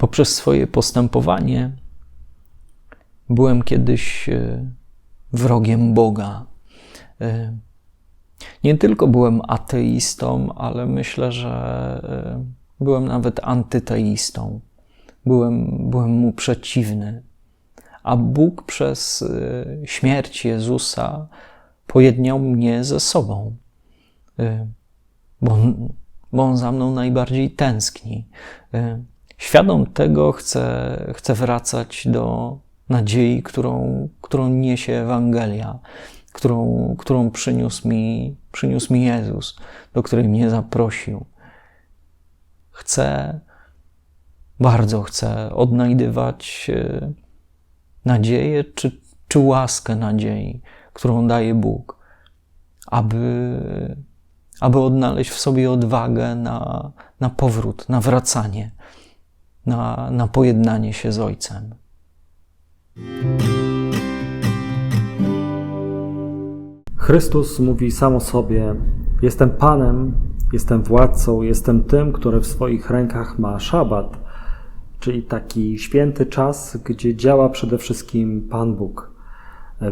poprzez swoje postępowanie byłem kiedyś e, wrogiem Boga. E, nie tylko byłem ateistą, ale myślę, że e, byłem nawet antyteistą. Byłem, byłem mu przeciwny. A Bóg przez śmierć Jezusa pojednał mnie ze sobą, bo on, bo on za mną najbardziej tęskni. Świadom tego chcę, chcę wracać do nadziei, którą, którą niesie Ewangelia, którą, którą przyniósł, mi, przyniósł mi Jezus, do której mnie zaprosił. Chcę, bardzo chcę odnajdywać e, nadzieję czy, czy łaskę nadziei, którą daje Bóg, aby, aby odnaleźć w sobie odwagę na, na powrót, na wracanie na, na pojednanie się z Ojcem. Chrystus mówi sam o sobie: Jestem Panem, jestem władcą, jestem tym, który w swoich rękach ma szabat, czyli taki święty czas, gdzie działa przede wszystkim Pan Bóg.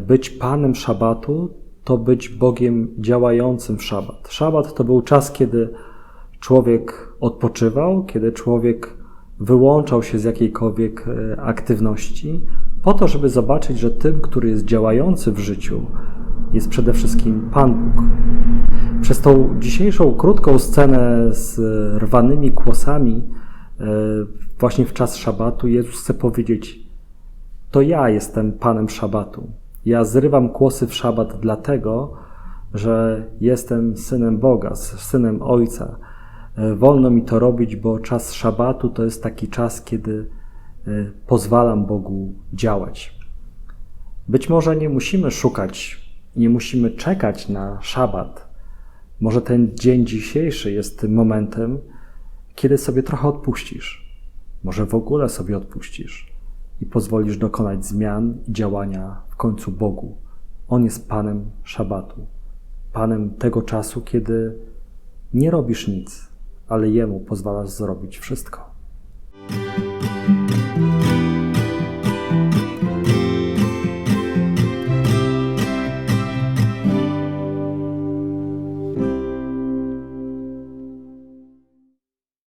Być Panem szabatu to być Bogiem działającym w szabat. Szabat to był czas, kiedy człowiek odpoczywał, kiedy człowiek wyłączał się z jakiejkolwiek e, aktywności, po to, żeby zobaczyć, że tym, który jest działający w życiu, jest przede wszystkim Pan Bóg. Przez tą dzisiejszą krótką scenę z rwanymi kłosami, e, właśnie w czas szabatu, Jezus chce powiedzieć: To ja jestem Panem szabatu. Ja zrywam kłosy w szabat dlatego, że jestem synem Boga, synem Ojca wolno mi to robić, bo czas szabatu to jest taki czas, kiedy e, pozwalam Bogu działać. Być może nie musimy szukać, nie musimy czekać na szabat. Może ten dzień dzisiejszy jest tym momentem, kiedy sobie trochę odpuścisz. Może w ogóle sobie odpuścisz i pozwolisz dokonać zmian i działania w końcu Bogu. On jest Panem szabatu, Panem tego czasu, kiedy nie robisz nic, ale Jemu pozwalasz zrobić wszystko.